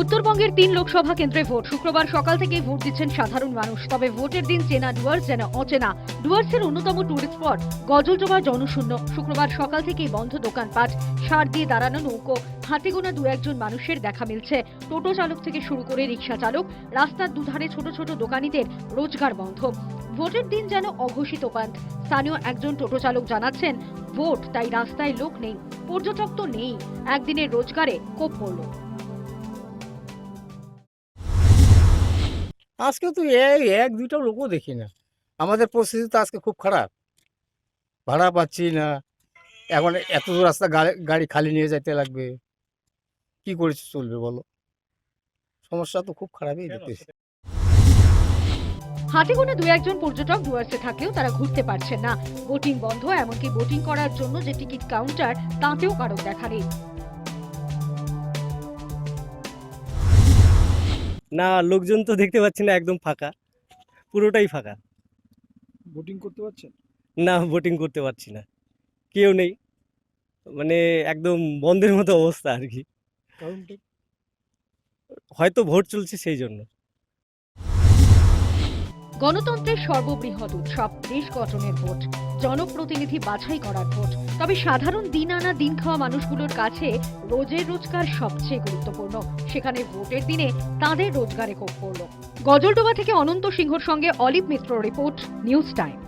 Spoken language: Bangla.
উত্তরবঙ্গের তিন লোকসভা কেন্দ্রে ভোট। শুক্রবার সকাল থেকেই ভোট দিচ্ছেন সাধারণ মানুষ। তবে ভোটের দিন চেনা ডুয়ার্স যেন অচেনা। ডুয়ার্সের অন্যতম টুরিস্ট স্পট গজলজোবা জনশূন্য। শুক্রবার সকাল থেকেই বন্ধ দোকানপাট, সার দিয়ে দাঁড়ানো নৌকো, হাতে গোনা দু একজন মানুষের দেখা মিলছে। টোটো চালক থেকে শুরু করে রিক্সা চালক, রাস্তার দুধারে ছোট ছোট দোকানিদের রোজগার বন্ধ। ভোটের দিন যেন অঘোষিত পান্ত স্থানীয় একজন টোটো চালক জানাচ্ছেন, ভোট, তাই রাস্তায় লোক নেই, পর্যটক তো নেই। একদিনের রোজগারে কোপ পড়ল। আজকে তো এই এক দুইটা লোকও দেখি না। আমাদের পরিস্থিতি তো আজকে খুব খারাপ। ভাড়া পাচ্ছি না। এখন এত দূর রাস্তা গাড়ি- গাড়ি খালি নিয়ে যেতে লাগবে। কি করে চলবে বলো? সমস্যা তো খুব খারাপই দেখতেছি হাতে গোনা দু একজন পর্যটক ডুয়ার্সে থাকলেও তারা ঘুরতে পারছেন না। বোটিং বন্ধ এমনকি বোটিং করার জন্য যে টিকিট কাউন্টার তাতেও কারও দেখা নেই না লোকজন তো দেখতে পাচ্ছি না একদম ফাঁকা। পুরোটাই ফাঁকা। বোটিং করতে পারছেন? না বোটিং করতে পারছি না। কেউ নেই। মানে একদম বন্ধের মতো অবস্থা আর কি। হয়তো ভোট চলছে সেই জন্য। গণতন্ত্রের সর্ববৃহৎ উৎসব দেশ গঠনের ভোট। জনপ্রতিনিধি বাছাই করার ভোট। তবে সাধারণ দিন আনা দিন খাওয়া মানুষগুলোর কাছে রোজের রোজগার সবচেয়ে গুরুত্বপূর্ণ। সেখানে ভোটের দিনে তাদের রোজগারে কোপ পড়ল গজলডোবা থেকে অনন্ত সিংহর সঙ্গে Olive Mitra report, news time.